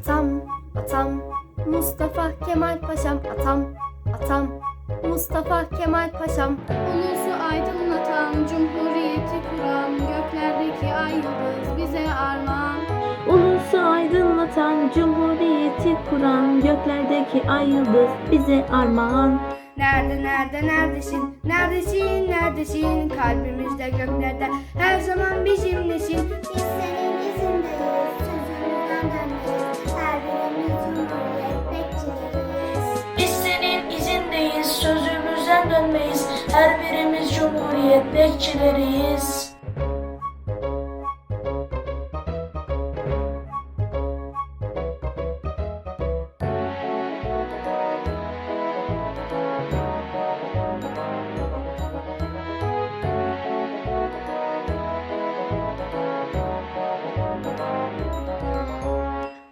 Atam, atam, Mustafa Kemal Paşam atam, atam, Mustafa Kemal Paşam. Ulusu aydınlatan, cumhuriyeti kuran, göklerdeki ay yıldız bize armağan. Ulusu aydınlatan, cumhuriyeti kuran, göklerdeki ay yıldız bize armağan. Nerede nerede neredesin? Neredesin neredesin? Kalbimizde göklerde sözümüzden dönmeyiz. Her birimiz cumhuriyet bekçileriyiz.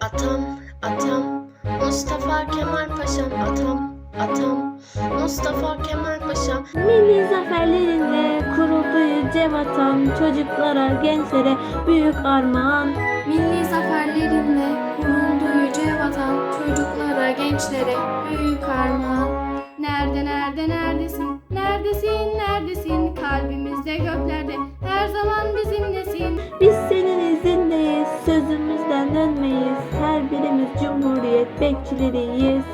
Atam, atam, Mustafa Kemal Paşam, atam, atam, Mustafa Kemal Paşam. Milli zaferlerinde kuruldu yüce vatan, çocuklara, gençlere büyük armağan. Milli zaferlerinle kuruldu yüce vatan, çocuklara, gençlere büyük armağan. Nerede nerede neredesin? Neredesin neredesin? Kalbimizde göklerde her zaman bizimlesin. Biz senin izindeyiz, sözümüzden dönmeyiz. Her birimiz cumhuriyet bekçileriyiz.